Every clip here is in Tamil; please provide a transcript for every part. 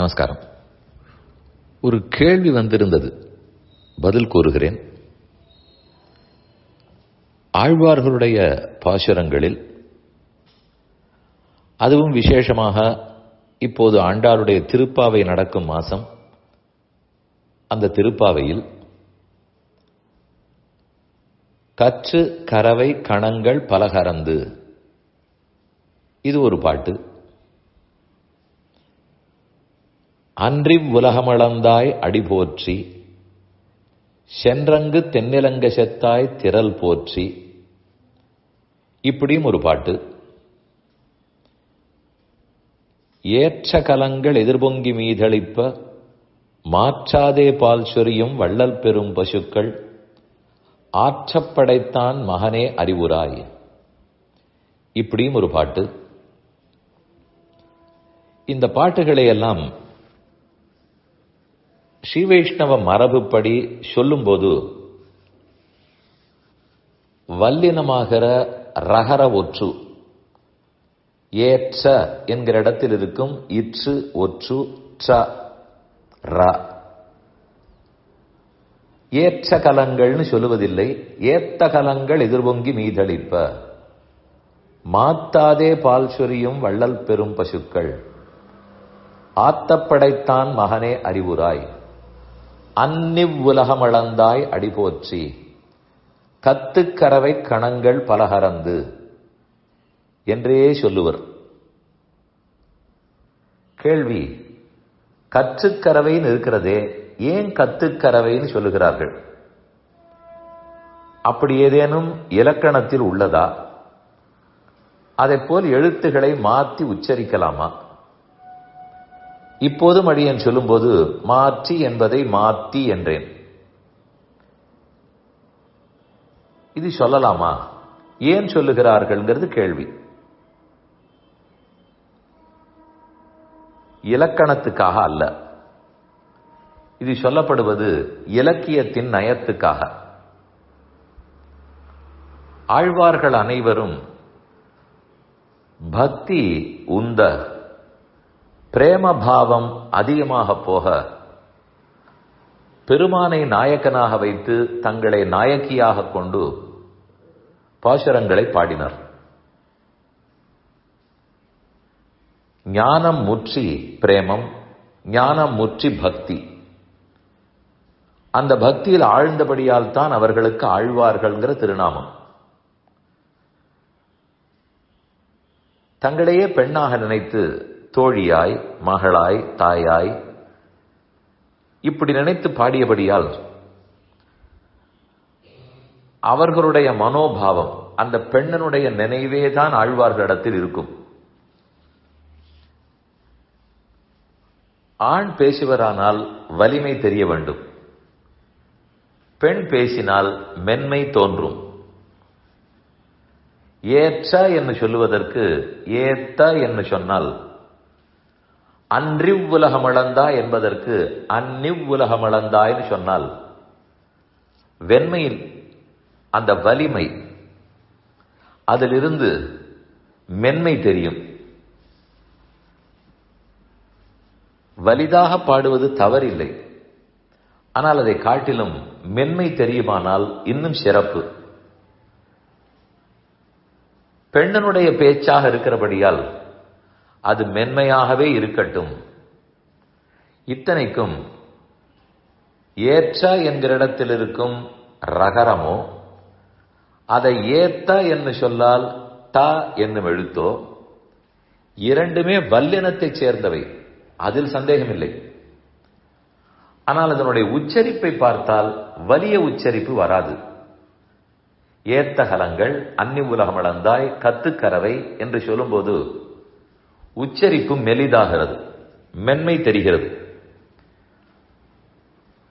நமஸ்காரம். ஒரு கேள்வி வந்திருந்தது. பதில் கூறுகிறேன். ஆழ்வார்களுடைய பாசுரங்களில் அதுவும் விசேஷமாக இப்போது ஆண்டாளுடைய திருப்பாவை நடக்கும் மாசம். அந்த திருப்பாவையில் கற்று கரவை கணங்கள் பலகரந்து. இது ஒரு பாட்டு. அன்றிவ் உலகமளந்தாய் அடிபோற்றி சென்றங்கு தென்னிலங்க செத்தாய் திரல் போற்றி. இப்படியும் ஒரு பாட்டு. ஏற்ற கலங்கள் எதிர்பொங்கி மீதளிப்ப மாற்றாதே பால் சொரியும் வள்ளல் பெறும் பசுக்கள் ஆற்றப்படைத்தான் மகனே அறிவுராய். இப்படியும் ஒரு பாட்டு. இந்த பாட்டுகளை எல்லாம் ஸ்ரீவைஷ்ணவ மரபுப்படி சொல்லும்போது வல்லினமாகிற ரகர ஒற்று ஏற்ற என்கிற இடத்தில் இருக்கும் இற்று ஒற்று ட்ர ர. ஏற்ற கலங்கள்னு சொல்லுவதில்லை ஏத்த கலங்கள் எதிர்பொங்கி மீதளிப்ப மாத்தாதே பால் சொரியும் வள்ளல் பெறும் பசுக்கள். ஆத்தப்படைத்தான் மகனே அறிவுராய். அந்நிவ்வுலகமளந்தாய் அடிபோற்றி கத்துக்கரவை கணங்கள் பலகரந்து என்றே சொல்லுவர். கேள்வி கற்றுக்கரவைன்னு இருக்கிறதே ஏன் கத்துக்கரவைன்னு சொல்லுகிறார்கள்? அப்படி ஏதேனும் இலக்கணத்தில் உள்ளதா? அதைப்போல் போல் எழுத்துக்களை மாற்றி உச்சரிக்கலாமா? இப்போதும் அடியன் சொல்லும்போது மாற்றி என்பதை மாத்தி என்றேன். இது சொல்லலாமா? ஏன் சொல்லுகிறார்கள்ங்கிறது கேள்வி. இலக்கணத்துக்காக அல்ல. இது சொல்லப்படுவது இலக்கியத்தின் நயத்துக்காக. ஆழ்வார்கள் அனைவரும் பக்தி உந்த பிரேம பாவம் அதிகமாக போக பெருமானை நாயக்கனாக வைத்து தங்களை நாயக்கியாக கொண்டு பாசுரங்களை பாடினர். ஞானம் முற்றி பிரேமம் ஞானம் முற்றி பக்தி. அந்த பக்தியில் ஆழ்ந்தபடியால் தான் அவர்களுக்கு ஆழ்வார்கள்ங்கிற திருநாமம். தங்களையே பெண்ணாக நினைத்து தோழியாய் மகளாய் தாயாய் இப்படி நினைத்து பாடியபடியால் அவர்களுடைய மனோபாவம் அந்த பெண்ணனுடைய நினைவே தான் ஆழ்வார்களிடத்தில் இருக்கும். ஆண் பேசுவரானால் வலிமை தெரிய வேண்டும். பெண் பேசினால் மென்மை தோன்றும். ஏற்ற என்று சொல்லுவதற்கு ஏத்த என்று சொன்னால் அன்றிவ்வுலகமிழந்தாய் என்பதற்கு அந்நிவ்வுலகமிழந்தாய்னு சொன்னால் வெண்மையில் அந்த வலிமை அதிலிருந்து மென்மை தெரியும். வலிதாக பாடுவது தவறில்லை. ஆனால் அதை காட்டிலும் மென்மை தெரியுமானால் இன்னும் சிறப்பு. பெண்ணனுடைய பேச்சாக இருக்கிறபடியால் அது மென்மையாகவே இருக்கட்டும். இத்தனைக்கும் ஏற்ற என்கிற இடத்தில் இருக்கும் ரகரமோ அதை ஏத்த என்று சொல்லால் ட என்னும் எழுத்தோ இரண்டுமே வல்லினத்தைச் சேர்ந்தவை. அதில் சந்தேகமில்லை. ஆனால் அதனுடைய உச்சரிப்பை பார்த்தால் வலிய உச்சரிப்பு வராது. ஏத்தகலங்கள் அன்னி உலகமளந்தாய் கத்துக்கரவை என்று சொல்லும்போது உச்சரிப்பு மெலிதாகிறது மென்மை தெரிகிறது.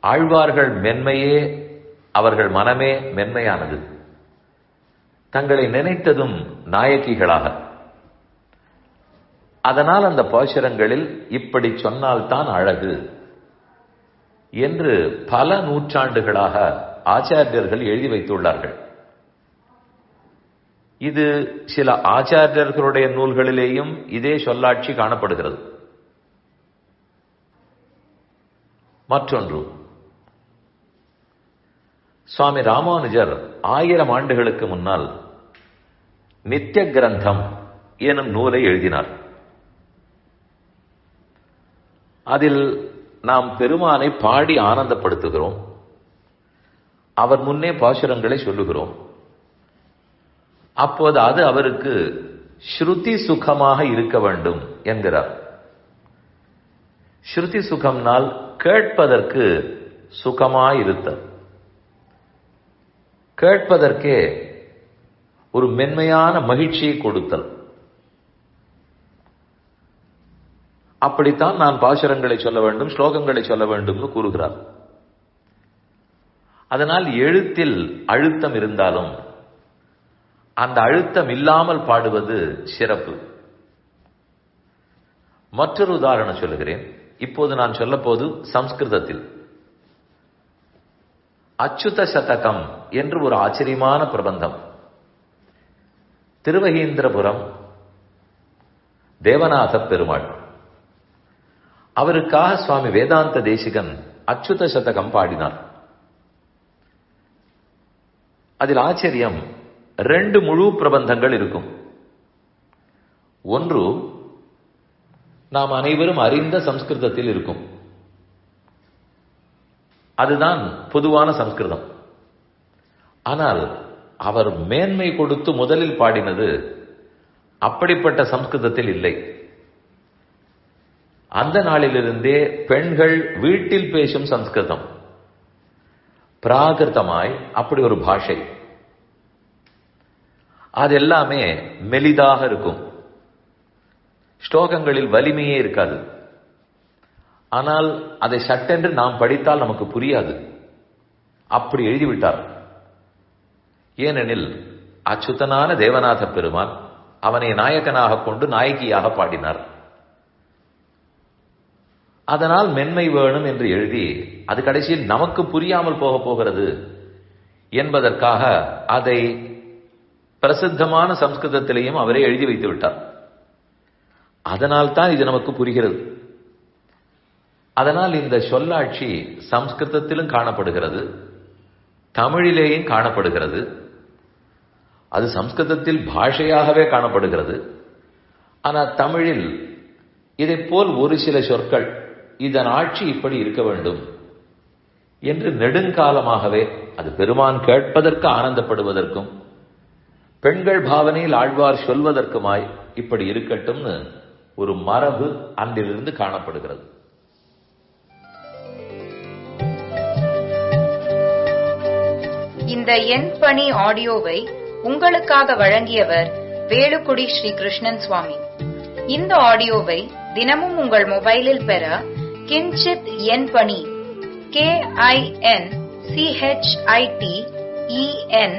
ஆழ்வார்கள் மென்மையே அவர்கள் மனமே மென்மையானது. தங்களை நினைத்ததும் நாயகிகளாக. அதனால் அந்த பாசுரங்களில் இப்படி சொன்னால்தான் அழகு என்று பல நூற்றாண்டுகளாக ஆச்சாரியர்கள் எழுதி வைத்துள்ளார்கள். இது சில ஆச்சாரியர்களுடைய நூல்களிலேயும் இதே சொல்லாட்சி காணப்படுகிறது. மற்றொன்று. சுவாமி ராமானுஜர் ஆயிரம் ஆண்டுகளுக்கு முன்னால் நித்திய கிரந்தம் எனும் நூலை எழுதினார். அதில் நாம் பெருமானை பாடி ஆனந்தப்படுத்துகிறோம். அவர் முன்னே பாசுரங்களை சொல்லுகிறோம். அப்போது அது அவருக்கு ஸ்ருதி சுகமாக இருக்க வேண்டும் என்கிறார். ஸ்ருதி சுகம்னால் கேட்பதற்கு சுகமாயிருத்தல். கேட்பதற்கே ஒரு மென்மையான மகிழ்ச்சியை கொடுத்தல். அப்படித்தான் நான் பாசுரங்களை சொல்ல வேண்டும் ஸ்லோகங்களை சொல்ல வேண்டும்னு கூறுகிறார். அதனால் எழுத்தில் அழுத்தம் இருந்தாலும் அந்த அழுத்தம் இல்லாமல் பாடுவது சிறப்பு. மற்றொரு உதாரணம் சொல்லுகிறேன். இப்போது நான் சொல்ல போது சம்ஸ்கிருதத்தில். அச்சுத சதகம் என்று ஒரு ஆச்சரியமான பிரபந்தம். திருவகீந்திரபுரம் தேவநாத பெருமாள். அவருக்காக சுவாமி வேதாந்த தேசிகன் அச்சுத சதகம் பாடினார். அதில் ஆச்சரியம் ரெண்டு முழு பிரபந்தங்கள் இருக்கும். ஒன்று நாம் அனைவரும் அறிந்த சம்ஸ்கிருதத்தில் இருக்கும். அதுதான் பொதுவான சம்ஸ்கிருதம். ஆனால் அவர் மேன்மை கொடுத்து முதலில் பாடினது அப்படிப்பட்ட சம்ஸ்கிருதத்தில் இல்லை. அந்த நாளிலிருந்தே பெண்கள் வீட்டில் பேசும் சம்ஸ்கிருதம். பிராகிருதமாய் அப்படி ஒரு பாஷை. அது எல்லாமே மெலிதாக இருக்கும். ஸ்லோகங்களில் வலிமையே இருக்காது. ஆனால் அதை சட்டென்று நாம் படித்தால் நமக்கு புரியாது. அப்படி எழுதிவிட்டார். ஏனெனில் அச்சுத்தனான தேவநாத பெருமான் அவனை நாயகனாக கொண்டு நாயகியாக பாடினார். அதனால் மென்மை வேணும் என்று எழுதி அது கடைசியில் நமக்கு புரியாமல் போக போகிறது என்பதற்காக அதை பிரசித்தமான சம்ஸ்கிருதத்திலேயும் அவரே எழுதி வைத்து விட்டார். அதனால் தான் இது நமக்கு புரிகிறது. அதனால் இந்த சொல்லாட்சி சம்ஸ்கிருதத்திலும் காணப்படுகிறது தமிழிலேயும் காணப்படுகிறது. அது சம்ஸ்கிருதத்தில் பாஷையாகவே காணப்படுகிறது. ஆனால் தமிழில் இதை போல் ஒரு சில சொற்கள் இதன் ஆட்சி இப்படி இருக்க வேண்டும் என்று நெடுங்காலமாகவே அது பெருமான் கேட்பதற்கு ஆனந்தப்படுவதற்கும் பெண்கள் பாவனையில் ஆழ்வார் சொல்வதற்குமாய் இப்படி இருக்கட்டும்னு ஒரு மரபு அன்றிலிருந்து காணப்படுகிறது. இந்த எண் பணி ஆடியோவை உங்களுக்காக வழங்கியவர் வேலுக்குடி ஸ்ரீ கிருஷ்ணன் சுவாமி. இந்த ஆடியோவை தினமும் உங்கள் மொபைலில் பெற கிஞ்சித் எண் பணி கே ஐ என் சிஹெச்ஐடி இஎன்